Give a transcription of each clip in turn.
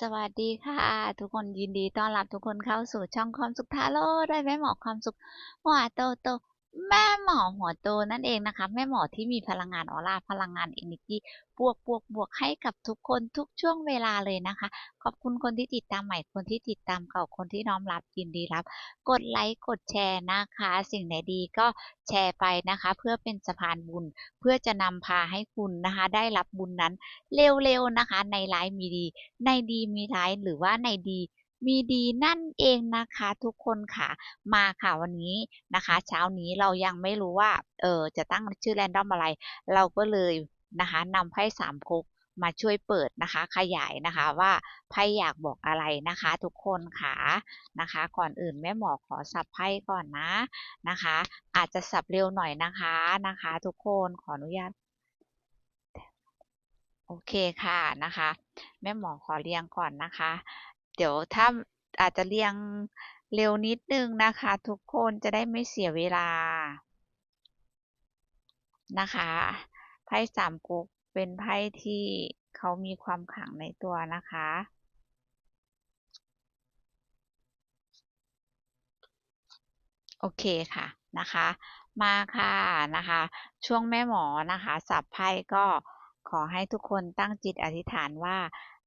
สวัสดีค่ะ ทุกคนยินดีต้อนรับทุกคนเข้าสู่ช่องความสุขทาโร่ได้ไหมหมอความสุขหัวโตโต แม่หมอหัวโตนั่นเองนะคะ แม่หมอที่มีพลังงานออร่าพลังงานเอเนจีบวกบวกบวกให้กับทุกคนทุกช่วงเวลาเลยนะคะ ขอบคุณคนที่ติดตามใหม่คนที่ติดตามเก่าคนที่น้อมรับยินดีรับ กดไลค์กดแชร์นะคะ สิ่งไหนดีก็แชร์ไปนะคะ เพื่อเป็นสะพานบุญ เพื่อจะนำพาให้คุณนะคะ ได้รับบุญนั้นเร็วๆนะคะ ในไลฟ์มีดี ในดีมีร้ายหรือว่าในดี มีดีนั่นเองนะคะทุกคนค่ะมาค่ะวันนี้นะคะ เช้านี้เรายังไม่รู้ว่าเออจะตั้งชื่อแรนดอมอะไร เราก็เลยนะคะนำไพ่สามก๊กมาช่วยเปิดนะคะ ขยายนะคะว่าไพ่อยากบอกอะไรนะคะ ทุกคนค่ะนะคะ ก่อนอื่นแม่หมอขอสับไพ่ก่อนนะนะคะ อาจจะสับเร็วหน่อยนะคะนะคะ ทุกคนขออนุญาตโอเคค่ะนะคะ แม่หมอขอเรียงก่อนนะคะ เดี๋ยวถ้าอาจจะเรียงเร็วนิดนึงนะคะ ทุกคนจะได้ไม่เสียเวลา นะคะไพ่สามก๊กเป็นไพ่ที่เขามีความขังในตัวนะคะ โอเคค่ะนะคะมาค่ะนะคะ ช่วงแม่หมอนะคะ สับไพ่ก็ขอให้ทุกคนตั้งจิตอธิษฐานว่า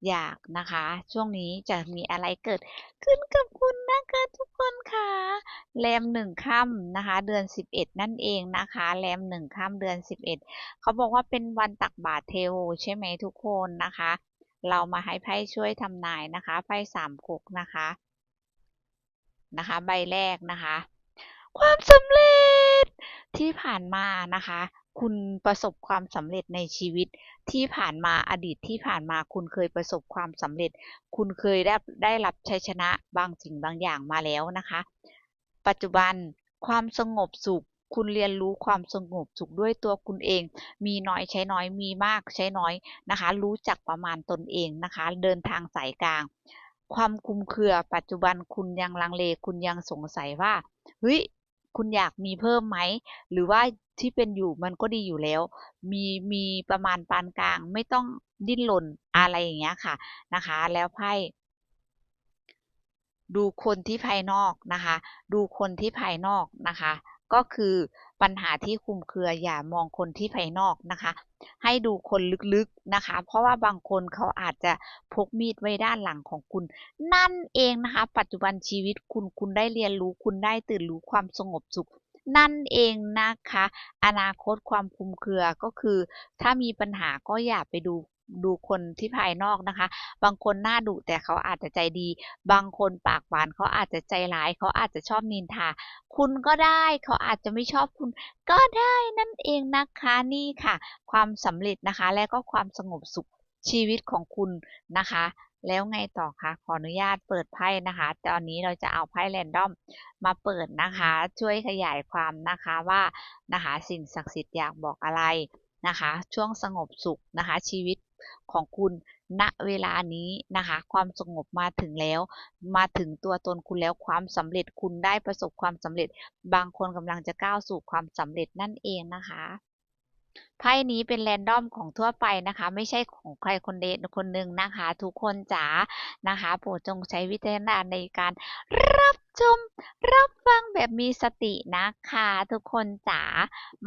อยากนะคะ ช่วงนี้จะมีอะไรเกิดขึ้นกับคุณนะคะทุกคนค่ะแรมหนึ่งค่ำนะคะ เดือน11นั่นเองนะคะแรมหนึ่งค่ำเดือน11เอ็ดเขาบอกว่าเป็นวันตักบาตรเทวใช่ไหมทุกคนนะคะ เรามาให้ไพ่ช่วยทำนายนะคะไพ่สามก๊กนะคะนะคะ ใบแรกนะคะ ความสำเร็จที่ผ่านมานะคะ คุณประสบความสำเร็จในชีวิตที่ผ่านมาอดีตที่ผ่านมาคุณเคยประสบความสำเร็จ คุณเคยได้ได้รับชัยชนะบางสิ่งบางอย่างมาแล้วนะคะ ปัจจุบันความสงบสุข คุณเรียนรู้ความสงบสุขด้วยตัวคุณเอง มีน้อยใช้น้อยมีมากใช้น้อยนะคะ รู้จักประมาณตนเองนะคะ เดินทางสายกลาง ความคุมเครือปัจจุบันคุณยังลังเลคุณยังสงสัยว่าเฮ้ย คุณอยากมีเพิ่มไหม หรือว่าที่เป็นอยู่มันก็ดีอยู่แล้ว มีมีประมาณปานกลางไม่ต้องดิ้นรนอะไรอย่างเงี้ยค่ะนะคะ แล้วไพ่ดูคนที่ภายนอกนะคะ ดูคนที่ภายนอกนะคะ ก็คือ ปัญหาที่คุมเครืออย่ามองคนที่ภายนอกนะคะ ให้ดูคนลึกๆนะคะ เพราะว่าบางคนเขาอาจจะพกมีดไว้ด้านหลังของคุณ นั่นเองนะคะ ปัจจุบันชีวิตคุณคุณได้เรียนรู้คุณได้ตื่นรู้ความสงบสุขนั่นเองนะคะ อนาคตความคุมเครือก็คือ ถ้ามีปัญหาก็อย่าไปดู ดูคนที่ภายนอกนะคะ บางคนหน้าดุแต่เขาอาจจะใจดี บางคนปากหวานเขาอาจจะใจร้าย เขาอาจจะชอบนินทา คุณก็ได้เขาอาจจะไม่ชอบคุณ ก็ได้นั่นเองนะคะนี่ค่ะ ความสำเร็จนะคะ และก็ความสงบสุขชีวิตของคุณนะคะ แล้วไงต่อคะขออนุญาตเปิดไพ่นะคะ ตอนนี้เราจะเอาไพ่แรนดอมมาเปิดนะคะ ช่วยขยายความนะคะว่านะคะสิ่งศักดิ์สิทธิ์อยากบอกอะไร นะคะ ช่วงสงบสุขนะคะ ชีวิตของคุณณเวลานี้นะคะ ความสงบมาถึงแล้ว มาถึงตัวตนคุณแล้วความสำเร็จคุณได้ประสบความสำเร็จ บางคนกำลังจะก้าวสู่ความสำเร็จนั่นเองนะคะ ไพ่นี้เป็นแรนดอมของทั่วไปนะคะ ไม่ใช่ของใครคนเดคนหนึ่งนะคะ ทุกคนจ๋านะคะโปรดจงใช้วิจารณญาณในการรับชม รับฟังแบบมีสตินะคะทุกคนจ๋า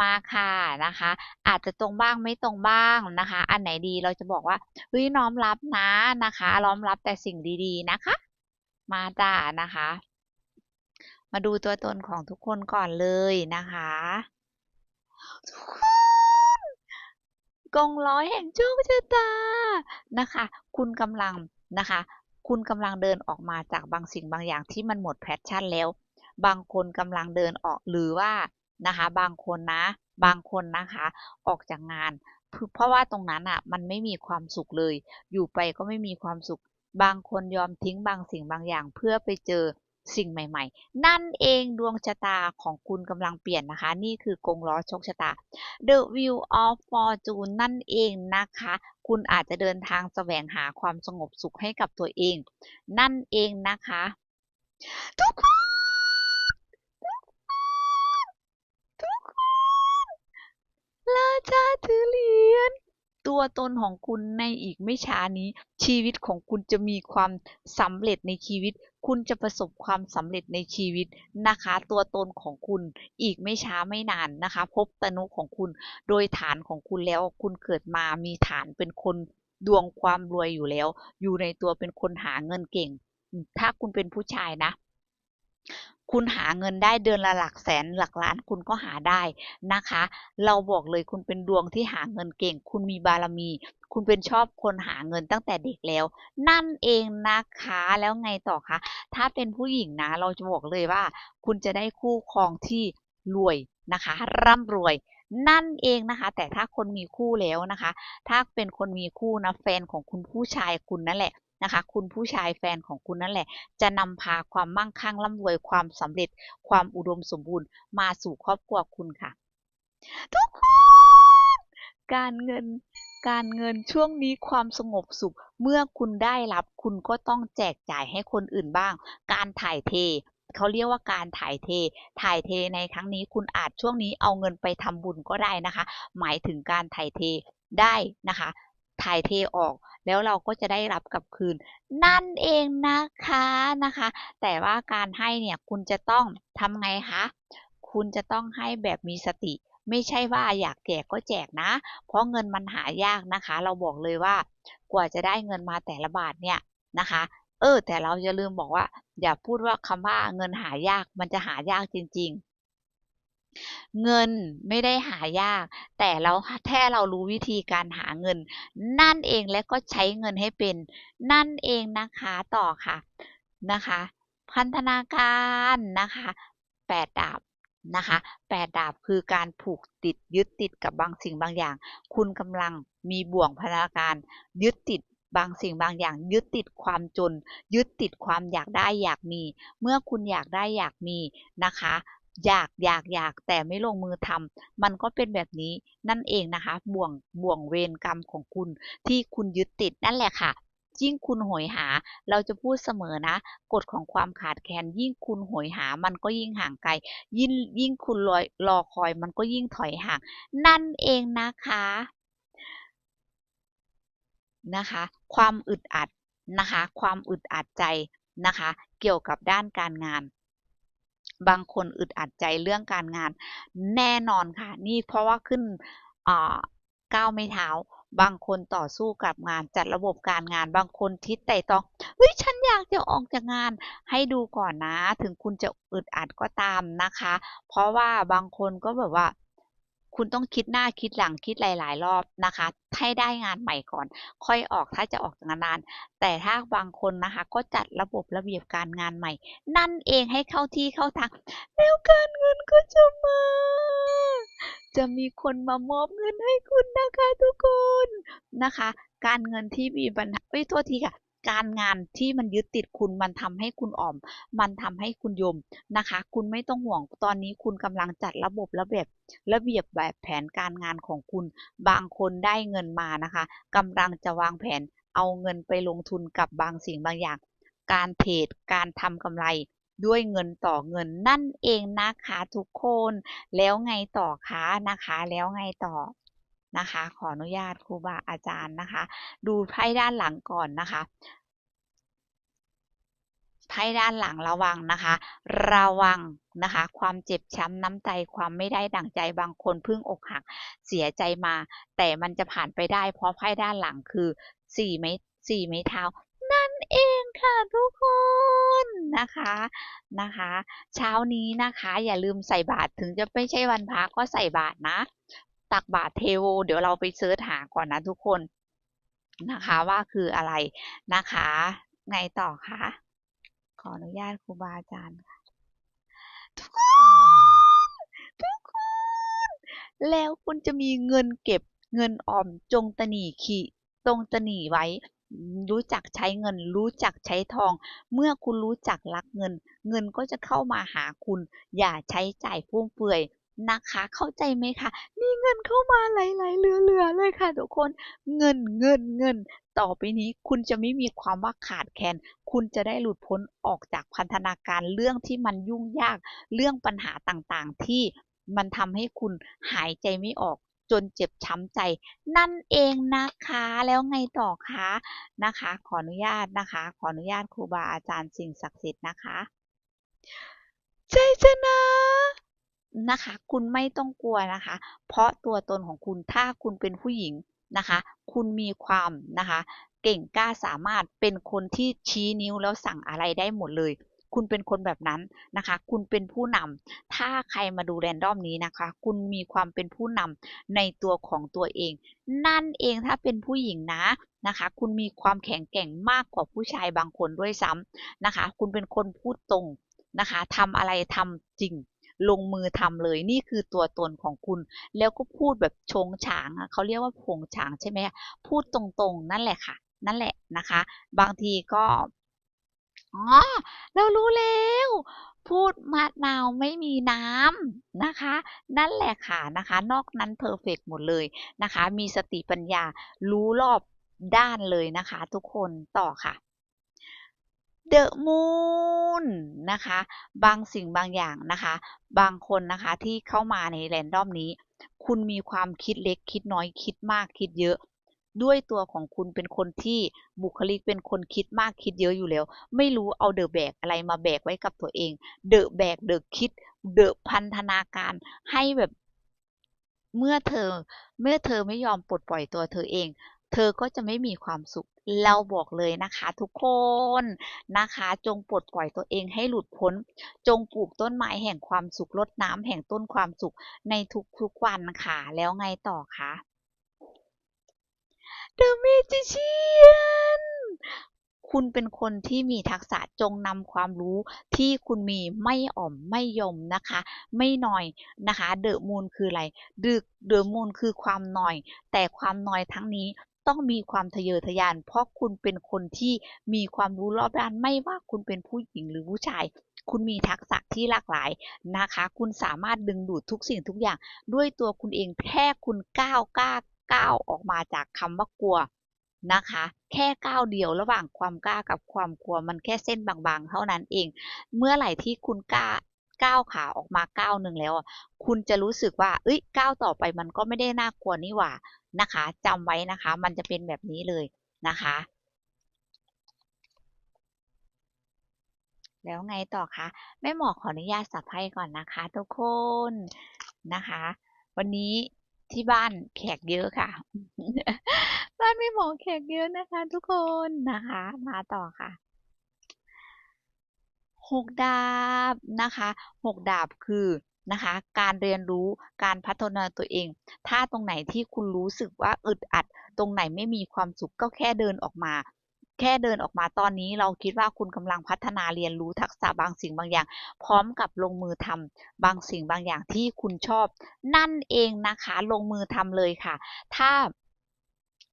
มาค่ะนะคะ อาจจะตรงบ้างไม่ตรงบ้างนะคะ อันไหนดีเราจะบอกว่าเฮ้ยน้อมรับนะนะคะน้อมรับแต่สิ่งดีๆนะคะ มาจ้านะคะ มาดูตัวตนของทุกคนก่อนเลยนะคะทุ กงร้อยแห่งโชคชะตานะคะ คุณกำลังนะคะ คุณกำลังเดินออกมาจากบางสิ่งบางอย่างที่มันหมดแพชชั่นแล้ว บางคนกำลังเดินออกหรือว่านะคะ บางคนนะ บางคนนะคะ ออกจากงาน เพราะว่าตรงนั้นอะ มันไม่มีความสุขเลย อยู่ไปก็ไม่มีความสุข บางคนยอมทิ้งบางสิ่งบางอย่างเพื่อไปเจอ สิ่งใหม่ ๆ นั่นเองดวงชะตาของคุณกำลังเปลี่ยนนะคะ นี่คือกงล้อโชคชะตา The Wheel of Fortune นั่นเองนะคะ คุณอาจจะเดินทางแสวงหาความสงบสุขให้กับตัวเอง นั่นเองนะคะ ทุกคนทุกคนราชาถือเหรียญตัวตนของคุณในอีกไม่ช้านี้ ชีวิตของคุณจะมีความสำเร็จในชีวิต คุณจะประสบความสำเร็จในชีวิตนะคะ ตัวตนของคุณอีกไม่ช้าไม่นานนะคะ พบตนุของคุณโดยฐานของคุณแล้วคุณเกิดมามีฐานเป็นคนดวงความรวยอยู่แล้ว อยู่ในตัวเป็นคนหาเงินเก่ง ถ้าคุณเป็นผู้ชายนะ คุณหาเงินได้เดือนละหลักแสนหลักล้านคุณก็หาได้นะคะ เราบอกเลยคุณเป็นดวงที่หาเงินเก่ง คุณมีบารมี คุณเป็นชอบคนหาเงินตั้งแต่เด็กแล้ว นั่นเองนะคะแล้วไงต่อคะถ้าเป็นผู้หญิงนะ เราจะบอกเลยว่า คุณจะได้คู่ครองที่รวยนะคะ ร่ำรวยนั่นเองนะคะ แต่ถ้าคนมีคู่แล้วนะคะ ถ้าเป็นคนมีคู่นะแฟนของคุณผู้ชายคุณนั่นแหละ นะคะ คุณผู้ชายแฟนของคุณนั่นแหละ จะนำพาความมั่งคั่งร่ำรวยความสำเร็จ ความอุดมสมบูรณ์มาสู่ครอบครัวคุณค่ะ ทุกคนการเงินการเงินช่วงนี้ความสงบสุข เมื่อคุณได้รับคุณก็ต้องแจกจ่ายให้คนอื่นบ้าง การถ่ายเทเขาเรียกว่าการถ่ายเท ถ่ายเทในครั้งนี้คุณอาจช่วงนี้เอาเงินไปทำบุญก็ได้นะคะ หมายถึงการถ่ายเทได้นะคะ ถ่ายเทออก แล้วเราก็จะได้รับกลับคืน นั่นเองนะคะนะคะ แต่ว่าการให้เนี่ยคุณจะต้องทำไงคะคุณจะต้องให้แบบมีสติ ไม่ใช่ว่าอยากแจกก็แจกนะ เพราะเงินมันหายากนะคะ เราบอกเลยว่ากว่าจะได้เงินมาแต่ละบาทเนี่ยนะคะ เออ แต่เราอย่าลืมบอกว่า อย่าพูดว่าคำว่าเงินหายากมันจะหายากจริง ๆ เงินไม่ได้หายาก แต่เราแค่เรารู้วิธีการหาเงิน นั่นเองและก็ใช้เงินให้เป็น นั่นเองนะคะต่อค่ะนะคะ พันธนาการนะคะแปดดาบนะคะแปดดาบคือการผูกติดยึดติดกับบางสิ่งบางอย่าง คุณกำลังมีบ่วงพันธนาการยึดติดบางสิ่งบางอย่าง ยึดติดความจน ยึดติดความอยากได้อยากมี เมื่อคุณอยากได้อยากมีนะคะ อยากอยากอยากแต่ไม่ลงมือทำมันก็เป็นแบบนี้นั่นเองนะคะ บ่วงบ่วงเวรกรรมของคุณที่คุณยึดติดนั่นแหละค่ะ ยิ่งคุณโหยหา เราจะพูดเสมอนะ กฎของความขาดแคลนยิ่งคุณโหยหา มันก็ยิ่งห่างไกล ยิ่งยิ่งคุณรอรอคอย มันก็ยิ่งถอยห่าง นั่นเองนะคะนะคะ ความอึดอัดนะคะ ความอึดอัดใจนะคะ เกี่ยวกับด้านการงาน บางคนอึดอัดใจเรื่องการงาน แน่นอนค่ะ นี่เพราะว่าขึ้นก้าวไม่เท้า บางคนต่อสู้กับงานจัดระบบการงาน บางคนทิศไต่ตองเฮ้ยฉันอยากจะออกจากงาน ให้ดูก่อนนะ ถึงคุณจะอึดอัดก็ตามนะคะ เพราะว่าบางคนก็แบบว่า คุณต้องคิดหน้าคิดหลังคิดหลาย ๆ รอบนะคะ ให้ได้งานใหม่ก่อน ค่อยออกถ้าจะออกจากงาน แต่ถ้าบางคนนะคะ ก็จัดระบบระเบียบการงานใหม่ นั่นเองให้เข้าที่เข้าทาง แล้วการเงินก็จะมา จะมีคนมามอบเงินให้คุณนะคะทุกคนนะคะ การเงินที่มีปัญหาเอ้ยโทษทีค่ะ การงานที่มันยึดติดคุณมันทำให้คุณอ่อม มันทำให้คุณยมนะคะ คุณไม่ต้องห่วงตอนนี้คุณกำลังจัดระบบระเบียบระเบียบแบบแผนการงานของคุณ บางคนได้เงินมานะคะกำลังจะวางแผนเอาเงินไปลงทุนกับบางสิ่งบางอย่าง การเทรดการทำกำไรด้วยเงินต่อเงินนั่นเองนะคะทุกคน แล้วไงต่อคะนะคะ แล้วไงต่อ นะคะ ขออนุญาตครูบาอาจารย์นะคะ ดูไพ่ด้านหลังก่อนนะคะไพ่ด้านหลังระวังนะคะ ระวังนะคะ ความเจ็บช้ำน้ำใจความไม่ได้ดั่งใจบางคนพิ่งอกหักเสียใจมา แต่มันจะผ่านไปได้ เพราะไพ่ด้านหลังคือสี่ไม้สี่ไม้เท้า นั่นเองค่ะทุกคนนะคะนะคะ เช้านี้นะคะ อย่าลืมใส่บาตรถึงจะไม่ใช่วันพระก็ใส่บาตรนะ ตักบาตรเทโว เดี๋ยวเราไปเสิร์ชหาก่อนนะทุกคนนะคะว่าคืออะไรนะคะ ไงต่อคะขออนุญาตครูบาอาจารย์ค่ะทุกคนทุกคนแล้วคุณจะมีเงินเก็บเงินออมจงตนีขี่ตรงตนีไว้ รู้จักใช้เงิน รู้จักใช้ทอง เมื่อคุณรู้จักรักเงิน เงินก็จะเข้ามาหาคุณ อย่าใช้จ่ายฟุ่มเฟือย นะคะ เข้าใจไหมคะ มีเงินเข้ามาไหลๆเหลือๆเลยค่ะทุกคน เงินเงินเงิน ต่อไปนี้คุณจะไม่มีความว่าขาดแคลน คุณจะได้หลุดพ้นออกจากพันธนาการเรื่องที่มันยุ่งยาก เรื่องปัญหาต่างๆ ที่มันทำให้คุณหายใจไม่ออกจนเจ็บช้ำใจ นั่นเองนะคะแล้วไงต่อคะนะคะ ขออนุญาตนะคะ ขออนุญาตครูบาอาจารย์สิ่งศักดิ์สิทธิ์นะคะ ใจชนะ นะคะ คุณไม่ต้องกลัวนะคะ เพราะตัวตนของคุณถ้าคุณเป็นผู้หญิงนะคะ คุณมีความนะคะ เก่งกล้าสามารถเป็นคนที่ชี้นิ้วแล้วสั่งอะไรได้หมดเลย คุณเป็นคนแบบนั้นนะคะ คุณเป็นผู้นำถ้าใครมาดูแรนดอมนี้นะคะ คุณมีความเป็นผู้นำในตัวของตัวเอง นั่นเองถ้าเป็นผู้หญิงนะนะคะ คุณมีความแข็งแกร่งมากกว่าผู้ชายบางคนด้วยซ้ำนะคะ คุณเป็นคนพูดตรงนะคะทำอะไรทำจริง ลงมือทำเลย นี่คือตัวตนของคุณ แล้วก็พูดแบบชงฉางอะเขาเรียกว่าผงฉางใช่ไหมพูดตรงๆ นั่นแหละค่ะ นั่นแหละนะคะ บางทีก็อ๋อเรารู้แล้วพูดมะนาวไม่มีน้ำนะคะ นั่นแหละค่ะนะคะ นอกนั้นเพอร์เฟกหมดเลยนะคะ มีสติปัญญารู้รอบด้านเลยนะคะ ทุกคนต่อค่ะ The Moon นะคะ บางสิ่งบางอย่างนะคะ บางคนนะคะที่เข้ามาในแรนดอมนี้ คุณมีความคิดเล็กคิดน้อยคิดมากคิดเยอะด้วยตัวของคุณเป็นคนที่บุคลิกเป็นคนคิดมากคิดเยอะอยู่แล้ว ไม่รู้เอาเดอะแบกอะไรมาแบกไว้กับตัวเอง เดอะแบกเดอะคิด เดอะพันธนาการให้แบบ เมื่อเธอ เมื่อเธอไม่ยอมปลดปล่อยตัวเธอเอง เธอก็จะไม่มีความสุข เราบอกเลยนะคะทุกคนนะคะ จงปลดปล่อยตัวเองให้หลุดพ้น จงปลูกต้นไม้แห่งความสุขรดน้ำแห่งต้นความสุขในทุกๆวันค่ะ แล้วไงต่อคะ The Magician คุณเป็นคนที่มีทักษะจงนำความรู้ที่คุณมีไม่อ่อมไม่ยมนะคะ ไม่หน่อยนะคะ เดอะมูนคืออะไรดึกเดอะมูนคือความหน่อย แต่ความหน่อยทั้งนี้ ต้องมีความทะเยอทะยาน เพราะคุณเป็นคนที่มีความรู้รอบด้านไม่ว่าคุณเป็นผู้หญิงหรือผู้ชาย คุณมีทักษะที่หลากหลายนะคะ คุณสามารถดึงดูดทุกสิ่งทุกอย่าง ด้วยตัวคุณเองแค่คุณก้าวกล้าก้าวออกมาจากคำว่ากลัวนะคะ แค่ก้าวเดียวระหว่างความกล้ากับความกลัวมันแค่เส้นบางๆ เท่านั้นเอง เมื่อไหร่ที่คุณกล้า ก้าวขาออกมาก้าวหนึ่งแล้ว คุณจะรู้สึกว่า เอ้ยก้าวต่อไปมันก็ไม่ได้น่ากลัวนี่หว่านะคะจำไว้นะคะ มันจะเป็นแบบนี้เลยนะคะ แล้วไงต่อคะแม่หมอขออนุญาตสับไพ่ก่อนนะคะ ทุกคนนะคะ วันนี้ที่บ้านแขกเยอะค่ะ บ้านแม่หมอแขกเยอะนะคะ ทุกคนนะคะ มาต่อค่ะ หกดาบนะคะหกดาบคือนะคะการเรียนรู้การพัฒนาตัวเอง ถ้าตรงไหนที่คุณรู้สึกว่าอึดอัด ตรงไหนไม่มีความสุขก็แค่เดินออกมา แค่เดินออกมาตอนนี้เราคิดว่าคุณกำลังพัฒนาเรียนรู้ทักษะบางสิ่งบางอย่าง พร้อมกับลงมือทำบางสิ่งบางอย่างที่คุณชอบ นั่นเองนะคะลงมือทำเลยค่ะ ถ้า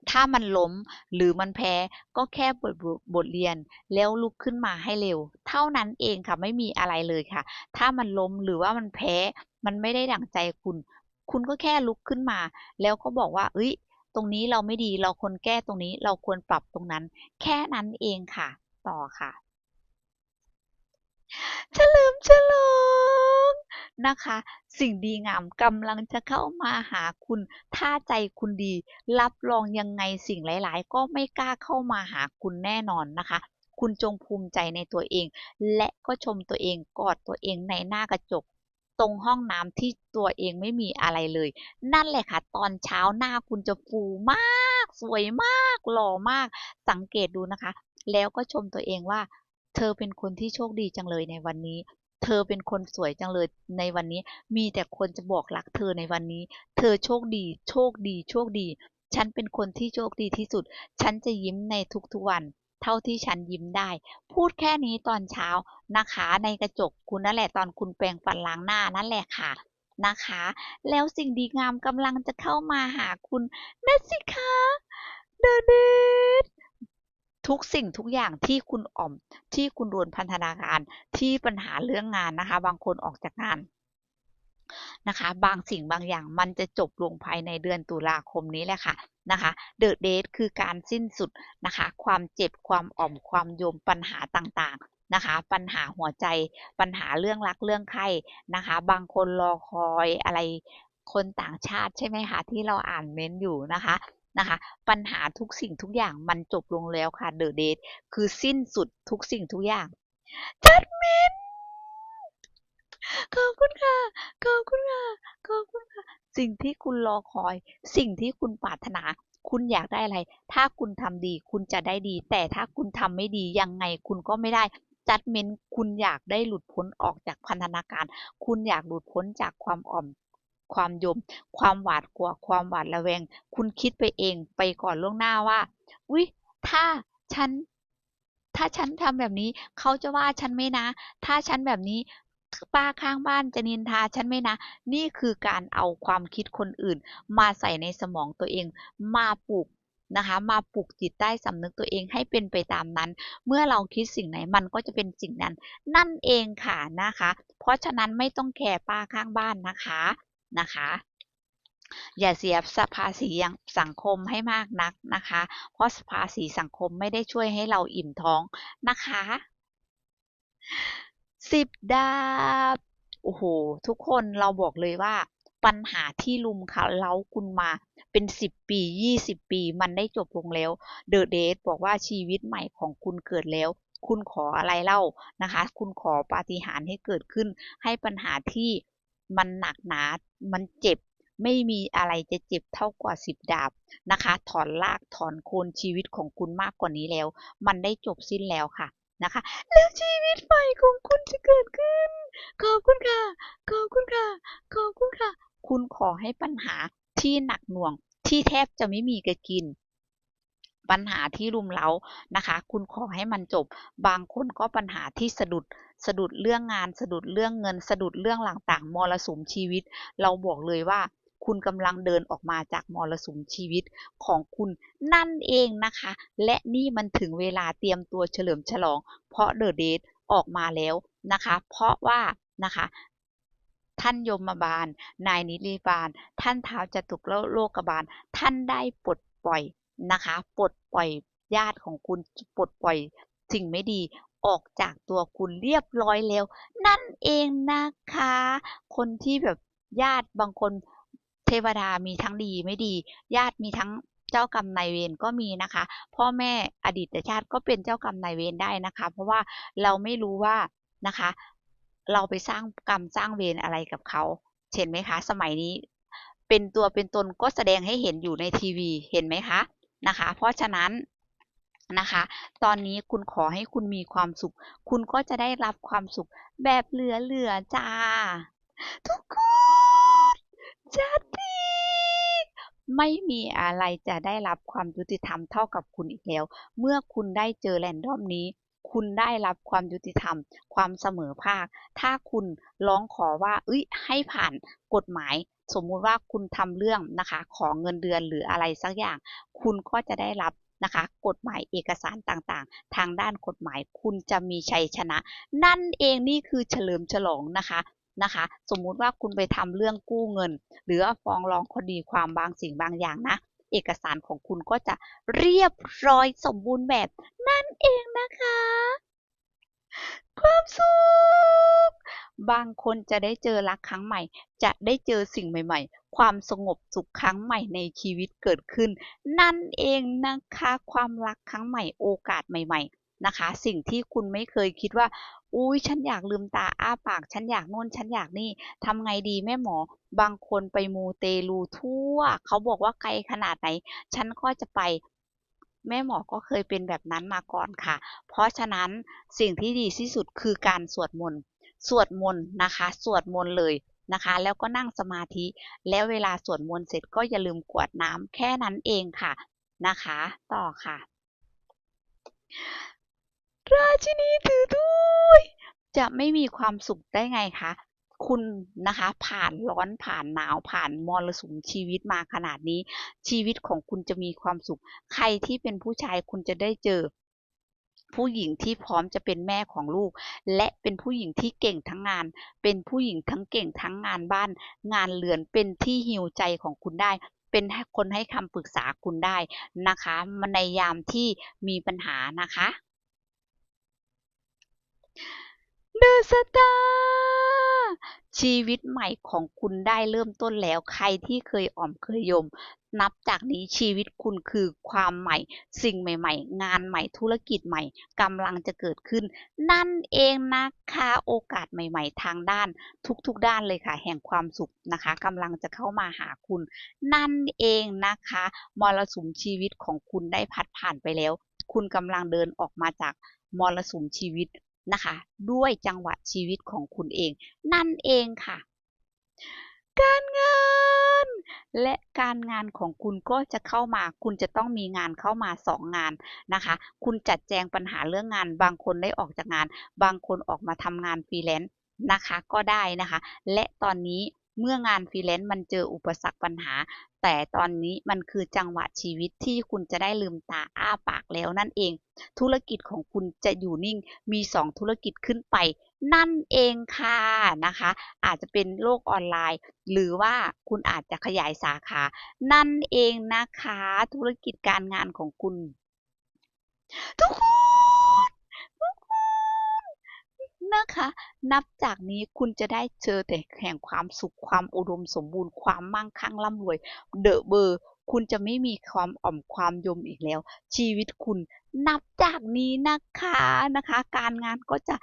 ถ้ามันล้มหรือมันแพ้ก็แค่บทบทเรียนแล้วลุกขึ้นมาให้เร็ว เท่านั้นเองค่ะไม่มีอะไรเลยค่ะ ถ้ามันล้มหรือว่ามันแพ้ มันไม่ได้ดั่งใจคุณ คุณก็แค่ลุกขึ้นมา แล้วก็บอกว่า เอ้ย ตรงนี้เราไม่ดีเราควรแก้ตรงนี้เราควรปรับตรงนั้น แค่นั้นเองค่ะ ต่อค่ะเฉลิมฉลอง นะคะ สิ่งดีงามกำลังจะเข้ามาหาคุณ ถ้าใจคุณดี รับรองยังไงสิ่งหลาย ๆ ก็ไม่กล้าเข้ามาหาคุณแน่นอนนะคะ คุณจงภูมิใจในตัวเอง และก็ชมตัวเองกอดตัวเองในหน้ากระจก ตรงห้องน้ำที่ตัวเองไม่มีอะไรเลย นั่นแหละค่ะ ตอนเช้าหน้าคุณจะฟูมาก สวยมาก หล่อมาก สังเกตดูนะคะ แล้วก็ชมตัวเองว่า เธอเป็นคนที่โชคดีจังเลยในวันนี้ เธอเป็นคนสวยจังเลยในวันนี้ มีแต่คนจะบอกรักเธอในวันนี้ เธอโชคดี โชคดี โชคดี ฉันเป็นคนที่โชคดีที่สุด ฉันจะยิ้มในทุกๆวัน เท่าที่ฉันยิ้มได้ พูดแค่นี้ตอนเช้านะคะ ในกระจกคุณนั่นแหละตอนคุณแปรงฟันล้างหน้านั่นแหละค่ะนะคะ แล้วสิ่งดีงามกำลังจะเข้ามาหาคุณนั่นสิคะเดอะเด ทุกสิ่งทุกอย่างที่คุณอ่อม ที่คุณโดนพันธนาการที่ปัญหาเรื่องงานนะคะ บางคนออกจากงานนะคะ บางสิ่งบางอย่างมันจะจบลงภายในเดือนตุลาคมนี้แหละค่ะนะคะเดอะเดทคือการสิ้นสุดนะคะ ความเจ็บความอ่อมความโยมปัญหาต่างๆนะคะ ปัญหาหัวใจ ปัญหาเรื่องรักเรื่องไข้นะคะ บางคนรอคอยอะไรคนต่างชาติใช่ไหมคะที่เราอ่านเม้นต์อยู่นะคะ นะคะ ปัญหาทุกสิ่งทุกอย่างมันจบลงแล้วค่ะเดอะเดทคือสิ้นสุดทุกสิ่งทุกอย่างจัดมินขอบคุณค่ะ ขอบคุณค่ะ ขอบคุณค่ะ สิ่งที่คุณรอคอย สิ่งที่คุณปรารถนา คุณอยากได้อะไร ถ้าคุณทำดี คุณจะได้ดี แต่ถ้าคุณทำไม่ดี ยังไงคุณก็ไม่ได้ จัดเมนคุณอยากได้หลุดพ้นออกจากพันธนาการ คุณอยากหลุดพ้นจากความอ่อม ความยม ความหวาดกลัว ความหวาดระแวง คุณคิดไปเองไปก่อนล่วงหน้าว่าอุ๊ยถ้าฉัน ถ้าฉันทำแบบนี้ เขาจะว่าฉันไหมนะ ถ้าฉันแบบนี้ป้าข้างบ้านจะนินทาฉันไหมนะ นี่คือการเอาความคิดคนอื่น มาใส่ในสมองตัวเอง มาปลูกนะคะมาปลูกจิตใต้สำนึกตัวเองให้เป็นไปตามนั้น เมื่อเราคิดสิ่งไหนมันก็จะเป็นสิ่งนั้น นั่นเองค่ะนะคะ เพราะฉะนั้นไม่ต้องแคร์ป้าข้างบ้านนะคะ นะคะ อย่าเสียภาษียังสังคมให้มากนักนะคะ เพราะภาษีสังคมไม่ได้ช่วยให้เราอิ่มท้องนะคะสิบดาบโอ้โห ทุกคนเราบอกเลยว่าปัญหาที่ลุมค่ะเล้าคุณมาเป็นสิบปียี่สิบปีมันได้จบลงแล้วเดอะเดทบอกว่าชีวิตใหม่ของคุณเกิดแล้ว คุณขออะไรเล่านะคะ คุณขอปาฏิหาริย์ให้เกิดขึ้นให้ปัญหาที่ มันหนักหนา มันเจ็บ ไม่มีอะไรจะเจ็บเท่ากว่าสิบดาบนะคะ ถอนลากถอนโคนชีวิตของคุณมากกว่านี้แล้ว มันได้จบสิ้นแล้วค่ะนะคะ แล้วชีวิตใหม่ของคุณจะเกิดขึ้น ขอบคุณค่ะ ขอบคุณค่ะ ขอบคุณค่ะ คุณขอให้ปัญหาที่หนักหน่วงที่แทบจะไม่มีกกิน ปัญหาที่รุมเร้านะคะ คุณขอให้มันจบ บางคนก็ปัญหาที่สะดุดสะดุดเรื่องงาน สะดุดเรื่องเงิน สะดุดเรื่องต่างๆมรสุมชีวิต เราบอกเลยว่าคุณกำลังเดินออกมาจากมรสุมชีวิตของคุณนั่นเองนะคะ และนี่มันถึงเวลาเตรียมตัวเฉลิมฉลอง เพราะเดอะเดทออกมาแล้วนะคะ เพราะว่านะคะท่านยมบาล นายนิริบาล ท่านเท้าวจตุโลกบาล ท่านได้ปลดปล่อย นะคะปลดปล่อยญาติของคุณปลดปล่อยสิ่งไม่ดีออกจากตัวคุณเรียบร้อยแล้ว นั่นเองนะคะ คนที่แบบญาติบางคนเทวดามีทั้งดีไม่ดี ญาติมีทั้งเจ้ากรรมนายเวรก็มีนะคะ พ่อแม่อดีตชาติก็เป็นเจ้ากรรมนายเวรได้นะคะ เพราะว่าเราไม่รู้ว่านะคะ เราไปสร้างกรรมสร้างเวรอะไรกับเขาเห็นไหมคะ สมัยนี้ เป็นตัวเป็นตนก็แสดงให้เห็นอยู่ในทีวีเห็นไหมคะ นะคะ เพราะฉะนั้นนะคะ ตอนนี้คุณขอให้คุณมีความสุข คุณก็จะได้รับความสุขแบบเหลือๆจ้า ทุกคนจัดดีไม่มีอะไรจะได้รับความยุติธรรมเท่ากับคุณอีกแล้ว เมื่อคุณได้เจอแรนดอมนี้ คุณได้รับความยุติธรรม ความเสมอภาค ถ้าคุณร้องขอว่าเอ้ยให้ผ่านกฎหมาย สมมุติว่าคุณทำเรื่องนะคะขอเงินเดือนหรืออะไรสักอย่าง คุณก็จะได้รับนะคะกฎหมายเอกสารต่างๆ ทางด้านกฎหมายคุณจะมีชัยชนะ นั่นเองนี่คือเฉลิมฉลองนะคะนะคะ สมมุติว่าคุณไปทำเรื่องกู้เงิน หรือฟ้องร้องคดีความบางสิ่งบางอย่างนะเอกสารของคุณก็จะเรียบร้อยสมบูรณ์แบบนั่นเองนะคะ ความสุข บางคนจะได้เจอรักครั้งใหม่ จะได้เจอสิ่งใหม่ ๆ ความสงบสุขครั้งใหม่ในชีวิตเกิดขึ้น นั่นเองนะคะ ความรักครั้งใหม่โอกาสใหม่ ๆ นะคะ สิ่งที่คุณไม่เคยคิดว่า อุ้ยฉันอยากลืมตาอ้าปาก ฉันอยากโน่น ฉันอยากนี่ ทำไงดีแม่หมอ บางคนไปมูเตลูทั่ว เขาบอกว่าไกลขนาดไหน ฉันก็จะไป แม่หมอก็เคยเป็นแบบนั้นมาก่อนค่ะ เพราะฉะนั้นสิ่งที่ดีที่สุดคือการสวดมนต์ สวดมนต์นะคะ สวดมนต์เลยนะคะ แล้วก็นั่งสมาธิ แล้วเวลาสวดมนต์เสร็จก็อย่าลืมกวดน้ำแค่นั้นเองค่ะนะคะ ต่อค่ะ ราชินีถือถ้วยจะไม่มีความสุขได้ไงคะ คุณนะคะผ่านร้อนผ่านหนาวผ่านมรสุมชีวิตมาขนาดนี้ ชีวิตของคุณจะมีความสุข ใครที่เป็นผู้ชายคุณจะได้เจอผู้หญิงที่พร้อมจะเป็นแม่ของลูก และเป็นผู้หญิงที่เก่งทั้งงาน เป็นผู้หญิงทั้งเก่งทั้งงานบ้าน งานเรือนเป็นที่ฮิวใจของคุณได้ เป็นคนให้คำปรึกษาคุณได้นะคะมันในยามที่มีปัญหานะคะดอะสตาร์ ชีวิตใหม่ของคุณได้เริ่มต้นแล้ว ใครที่เคยอ่อมเคยยม นับจากนี้ชีวิตคุณคือความใหม่ สิ่งใหม่ ๆ งานใหม่ธุรกิจใหม่กำลังจะเกิดขึ้น นั่นเองนะคะโอกาสใหม่ ๆ ทางด้าน ทุกๆด้านเลยค่ะ แห่งความสุขนะคะกำลังจะเข้ามาหาคุณ นั่นเองนะคะมรสุมชีวิตของคุณได้พัดผ่านไปแล้ว คุณกำลังเดินออกมาจากมรสุมชีวิต นะคะ ด้วยจังหวะชีวิตของคุณเอง นั่นเองค่ะ การงาน และการงานของคุณก็จะเข้ามา คุณจะต้องมีงานเข้ามาสองงานนะคะ คุณจัดแจงปัญหาเรื่องงาน บางคนได้ออกจากงาน บางคนออกมาทำงานฟรีแลนซ์นะคะก็ได้นะคะ และตอนนี้ เมื่องานฟรีแลนซ์มันเจออุปสรรคปัญหา แต่ตอนนี้มันคือจังหวะชีวิตที่คุณจะได้ลืมตาอ้าปากแล้วนั่นเอง ธุรกิจของคุณจะอยู่นิ่งมี 2 ธุรกิจขึ้นไป นั่นเองค่ะนะคะ อาจจะเป็นโลกออนไลน์ หรือว่าคุณอาจจะขยายสาขา นั่นเองนะคะ ธุรกิจการงานของคุณ ทุกคน นะคะ นับจากนี้คุณจะได้เจอแต่แห่งความสุขความอุดมสมบูรณ์ความมั่งคั่งร่ำรวย เดอะเบอร์ คุณจะไม่มีความอ่อมความยมอีกแล้ว ชีวิตคุณนับจากนี้นะคะนะคะ การงานก็จะ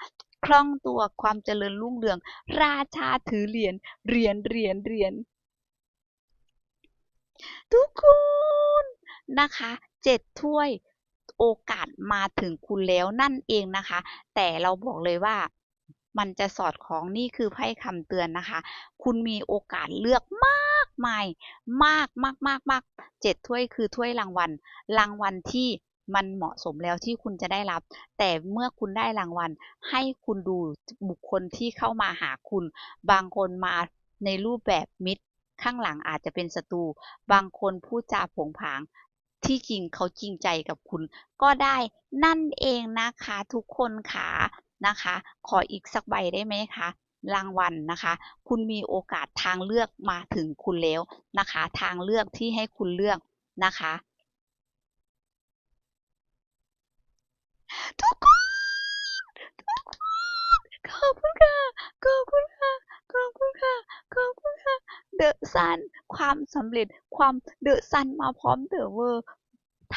คล่องตัวความเจริญรุ่งเรือง ราชาถือเหรียญเหรียญเหรียญเหรียญทุกคนนะคะเจ็ดถ้วยโอกาสมาถึงคุณแล้วนั่นเองนะคะ แต่เราบอกเลยว่า มันจะสอดคล้องนี่คือไพ่คำเตือนนะคะ คุณมีโอกาสเลือกมากมาย มากมากมากมากเจ็ดถ้วยคือถ้วยรางวัล รางวัลที่มันเหมาะสมแล้วที่คุณจะได้รับ แต่เมื่อคุณได้รางวัล ให้คุณดูบุคคลที่เข้ามาหาคุณ บางคนมาในรูปแบบมิตร ข้างหลังอาจจะเป็นศัตรู บางคนพูดจาผงผาง ที่จริงเขาจริงใจกับคุณ ก็ได้นั่นเองนะคะทุกคนค่ะ นะคะ ขออีกสักใบได้ไหมคะรางวัลนะคะ คุณมีโอกาสทางเลือกมาถึงคุณแล้วนะคะ ทางเลือกที่ให้คุณเลือกนะคะ ทุกคนทุกคนขอบคุณค่ะขอบคุณค่ะขอบคุณค่ะขอบคุณค่ะเดอะซันความสำเร็จความเดอะซันมาพร้อมเดอะเวอร์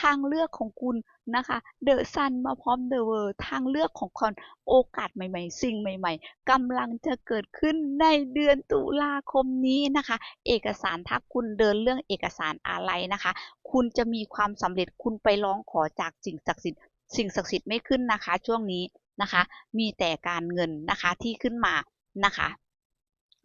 ทางเลือกของคุณนะคะเดอะซันมาพร้อมเดอะเวอร์ทางเลือกของคนโอกาสใหม่ๆ สิ่งใหม่ ๆกำลังจะเกิดขึ้นในเดือนตุลาคมนี้นะคะ เอกสารถ้าคุณเดินเรื่องเอกสารอะไรนะคะ คุณจะมีความสำเร็จคุณไปร้องขอจากสิ่งศักดิ์สิทธิ์สิ่งศักดิ์สิทธิ์ไม่ขึ้นนะคะ ช่วงนี้นะคะ มีแต่การเงินนะคะที่ขึ้นมานะคะ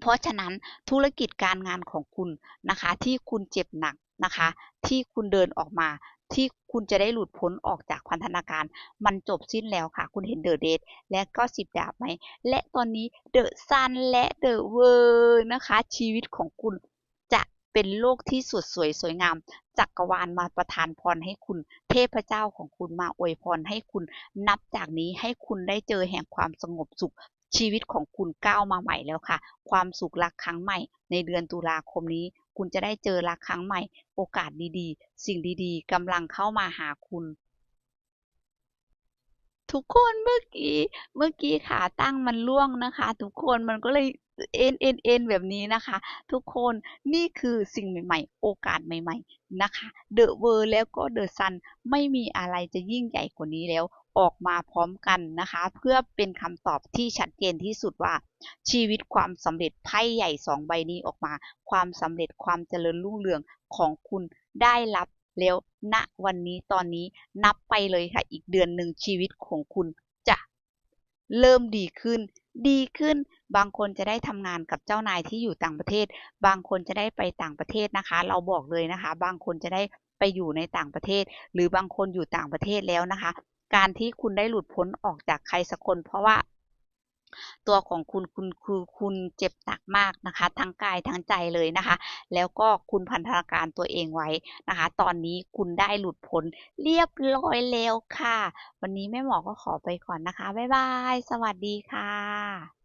เพราะฉะนั้นธุรกิจการงานของคุณนะคะที่คุณเจ็บหนักนะคะ ที่คุณเดินออกมา ที่คุณจะได้หลุดพ้นออกจากพันธนาการ มันจบสิ้นแล้วค่ะ คุณเห็นเดอะเดทและก็สิบดาบไหม และตอนนี้เดอะซันและเดอะเวอร์นะคะ ชีวิตของคุณจะเป็นโลกที่สดสวยสวยงาม จักรวาลมาประทานพรให้คุณ เทพเจ้าของคุณมาอวยพรให้คุณ นับจากนี้ให้คุณได้เจอแห่งความสงบสุขชีวิตของคุณก้าวมาใหม่แล้วค่ะ ความสุขรักครั้งใหม่ในเดือนตุลาคมนี้ คุณจะได้เจอรักครั้งใหม่ โอกาสดีๆ สิ่งดีๆกำลังเข้ามาหาคุณ ทุกคนเมื่อกี้เมื่อกี้ขาตั้งมันล่วงนะคะ ทุกคนมันก็เลยเอ็นเอ็นเอ็นแบบนี้นะคะ ทุกคนนี่คือสิ่งใหม่ ๆ โอกาสใหม่ ๆ นะคะเดอะเวอร์แล้วก็เดอะซันไม่มีอะไรจะยิ่งใหญ่กว่านี้แล้ว ออกมาพร้อมกันนะคะ เพื่อเป็นคำตอบที่ชัดเจนที่สุดว่า ชีวิตความสำเร็จไพ่ใหญ่สองใบนี้ออกมา ความสำเร็จความเจริญรุ่งเรืองของคุณได้รับแล้วณวันนี้ตอนนี้นับไปเลยค่ะ อีกเดือนหนึ่งชีวิตของคุณจะเริ่มดีขึ้น ดีขึ้น บางคนจะได้ทำงานกับเจ้านายที่อยู่ต่างประเทศ บางคนจะได้ไปต่างประเทศนะคะ เราบอกเลยนะคะ บางคนจะได้ไปอยู่ในต่างประเทศ หรือบางคนอยู่ต่างประเทศแล้วนะคะ การที่คุณได้หลุดพ้นออกจากใครสักคน เพราะว่าตัวของคุณคุณคือคุณเจ็บหนักมากนะคะ ทั้งกายทั้งใจเลยนะคะ แล้วก็คุณพันธนาการตัวเองไว้นะคะ ตอนนี้คุณได้หลุดพ้นเรียบร้อยแล้วค่ะ วันนี้แม่หมอก็ขอไปก่อนนะคะ บ๊ายบาย สวัสดีค่ะ